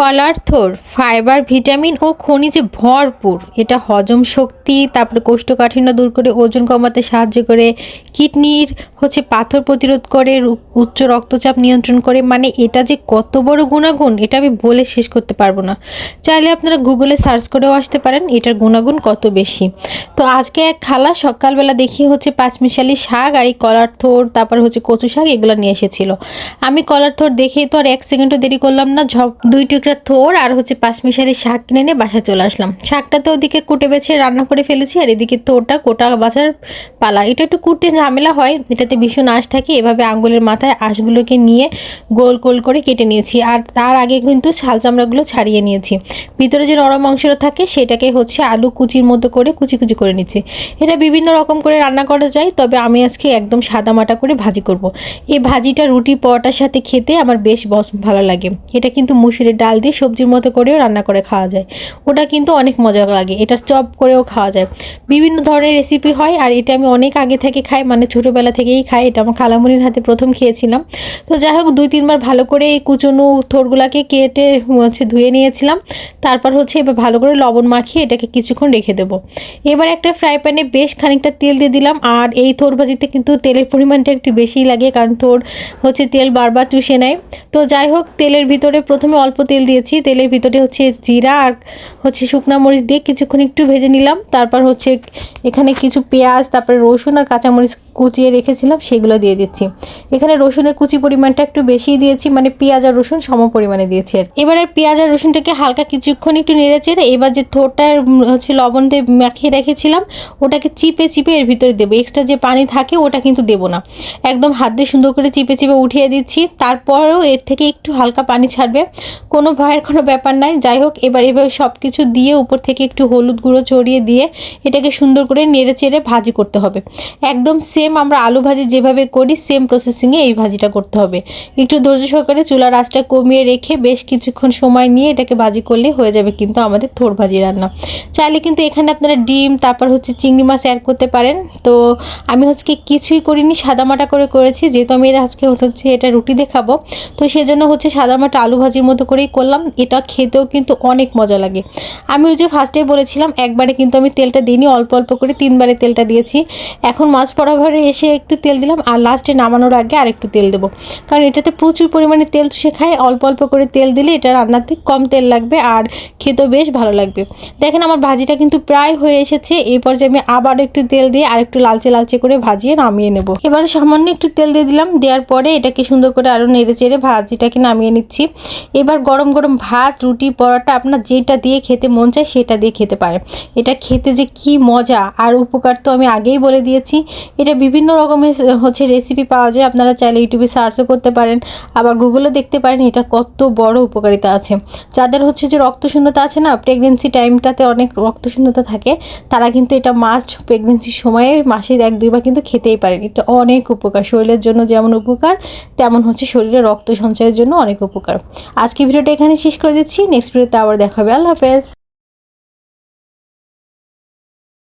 কলার, থোর, fibre, vitamin ও খনিজে ভরপুর। এটা হজম শক্তি, তারপরে কোষ্ঠকাঠিন্য দূর করে ওজন কমাতে সাহায্য করে, কিডনির হচ্ছে পাথর প্রতিরোধ করে উচ্চ রক্তচাপ নিয়ন্ত্রণ করে। মানে এটা যে কত বড় গুণাগুণ, এটা আমি বলে শেষ করতে পারব না। চাইলে আপনারা গুগলে সার্চ করেও আসতে পারেন, এটার গুণাগুণ কত বেশি। তো আজকে এক খালা সকালবেলা দেখি হচ্ছে পাঁচমিশালি শাক আর এই কলার থোর, তারপর হচ্ছে কচু শাক, এগুলো নিয়ে এসেছিল। আমি কলার থোর দেখেই তো আর এক সেকেন্ডও দেরি করলাম না, ঝপ, দুই থোর আর হচ্ছে পাঁচমিশালি শাক কিনে নিয়ে বাসা চলে আসলাম। শাকটা তো ওদিকে কুটে বেছে, রান্না করে ফেলেছি আর এদিকে থোরটা কোটা বাছার পালা। এটা একটু কুটতে ঝামেলা হয়, এটাতে ভীষণ আঁশ থাকে, এভাবে আঙ্গুলের মাথায় আঁশগুলোকে নিয়ে গোল গোল করে কেটে নিয়েছি। আর তার আগে কিন্তু ছাল চামড়াগুলো ছাড়িয়ে নিয়েছি। ভিতরে যে নরম অংশটা থাকে, সেটাকে হচ্ছে আলু কুচির মতো করে কুচি কুচি করে নিচ্ছি। এটা বিভিন্ন রকম করে রান্না করা যায়, তবে আমি আজকে একদম সাদা মাটা করে ভাজি করব। এই ভাজিটা রুটি, পরোটার সাথে খেতে আমার বেশ ভালো লাগে। এটা কিন্তু মুসুরের ডাল দিয়ে সবজির মতো করেও রান্না করে খাওয়া যায়। ওটা কিন্তু অনেক মজা লাগে, এটা চপ করেও খাওয়া যায়। বিভিন্ন ধরনের রেসিপি হয় আর এটা আমি অনেক আগে থেকে খাই মানে ছোটোবেলা থেকেই খাই, এটা আমার খালামুনির হাতে প্রথম খেয়েছিলাম। তো যাই হোক, দুই তিনবার ভালো করে এই কুচনো থোরগুলাকে কেটে হচ্ছে ধুয়ে নিয়েছিলাম। তারপর হচ্ছে এবার ভালো করে লবণ মাখিয়ে এটাকে কিছুক্ষণ রেখে দেবো। এবার একটা ফ্রাই প্যানে বেশ খানিকটা তেল দিয়ে দিলাম আর এই থোর ভাজিতে কিন্তু তেলের পরিমাণটা একটু বেশিই লাগে, কারণ থোর হচ্ছে তেল বারবার চুষে নেয়। তো যাই হোক, তেলের ভিতরে প্রথমে অল্প তেল দিয়েছি তেলের ভিতরে হচ্ছে জিরা আর হচ্ছে শুকনা মরিচ দিয়ে কিছুক্ষণ একটু ভেজে নিলাম। তারপর হচ্ছে এখানে কিছু পেঁয়াজ তারপরে রসুন আর কাঁচামরিচ কুচিয়ে রেখেছিলাম সেগুলো দিয়ে দিচ্ছি। এখানে রসুনের কুচি পরিমাণটা একটু বেশি দিয়েছি মানে পেঁয়াজ আর রসুন সম পরিমাণে দিয়েছি আর এবার পেঁয়াজ আর রসুনটাকে হালকা কিছুক্ষণ একটু নেড়ে চেড়ে এবার যে থোরটার উম, হচ্ছে লবণ দিয়ে মাখিয়ে রেখেছিলাম ওটাকে চিপে চিপে এর ভিতরে দেবো। এক্সট্রা যে পানি থাকে ওটা কিন্তু দেবো না। একদম হাত দিয়ে সুন্দর করে চিপে চিপে উঠিয়ে দিচ্ছি। তারপরেও এর থেকে একটু হালকা পানি ছাড়বে। কোনো ভয়ের কোনো ব্যাপার নাই। যাই হোক, এবার এভাবে সব কিছু দিয়ে উপর থেকে একটু হলুদ গুঁড়ো ছড়িয়ে দিয়ে এটাকে সুন্দর করে নেড়ে চেড়ে ভাজি করতে হবে। একদম সেম আমরা আলু ভাজি যেভাবে করি সেম প্রসেসিংয়ে এই ভাজিটা করতে হবে। একটু ধৈর্য সহকারে চুলার আঁচটা কমিয়ে রেখে বেশ কিছুক্ষণ সময় নিয়ে এটাকে ভাজি করলে হয়ে যাবে কিন্তু আমাদের থোর ভাজি রান্না। চাইলে কিন্তু এখানে আপনারা ডিম, তারপর হচ্ছে চিংড়ি মাছ অ্যাড করতে পারেন। তো আমি হচ্ছে কিছুই করিনি, সাদামাটা করে করেছি। যেহেতু আমি আজকে হচ্ছে এটা রুটি দেখাবো, তো সেজন্য হচ্ছে সাদামাটা আলু ভাজির মতো করেই করলাম, এটা খেতেও কিন্তু অনেক মজা লাগে। আমি ওই যে ফার্স্টে বলেছিলাম, একবারে কিন্তু আমি তেলটা দিইনি, অল্প অল্প করে তিনবারে তেলটা দিয়েছি। এখন মাছ পরাভারে এসে একটু তেল দিলাম, আর লাস্টে নামানোর আগে আর একটু তেল দেবো। কারণ এটাতে প্রচুর পরিমাণে তেল চুষে খায়, অল্প অল্প করে তেল দিলে এটা রান্নাতে কম তেল লাগবে, আর খেতেও বেশ ভালো লাগবে। দেখেন আমার ভাজিটা কিন্তু প্রায় হয়ে এসেছে, এই পর্যায়ে আমি আবার একটু তেল দিয়ে আর একটু লালচে লালচে করে ভাজিয়ে নামিয়ে নেব। এবার সামান্য একটু তেল দিয়ে দিলাম, দেওয়ার পরে এটাকে সুন্দর করে আরও নেড়ে চেড়ে ভাজিটাকে নামিয়ে নিচ্ছি। এবার গরম গরম গরম ভাত, রুটি, পরোটা আপনার যেটা দিয়ে খেতে মন চায় সেটা দিয়ে খেতে পারে। এটা খেতে যে কি মজা। আর উপকার তো আমি আগেই বলে দিয়েছি। এটা বিভিন্ন রকমের হচ্ছে রেসিপি পাওয়া যায়। আপনারা চাইলে ইউটিউবে সার্চও করতে পারেন। আবার গুগলে দেখতে পারেন এটা কত বড় উপকারিতা আছে। যাদের হচ্ছে যে রক্ত রক্তশূন্যতা আছে না প্রেগনেন্সি টাইমটাতে অনেক রক্ত রক্তশূন্যতা থাকে, তারা কিন্তু এটা মাস্ট প্রেগনেন্সির সময়ে মাসে এক, দুইবার কিন্তু খেতেই পারেন। এটা অনেক উপকার। শরীরের জন্য যেমন উপকার, তেমন হচ্ছে শরীরে রক্ত সঞ্চয়ের জন্য অনেক উপকার। আজকে ভিডিওটা এখানে শেষ করে দিচ্ছি। নেক্সট ভিডিওতে আবার দেখা হবে। আল্লাহ হাফেজ।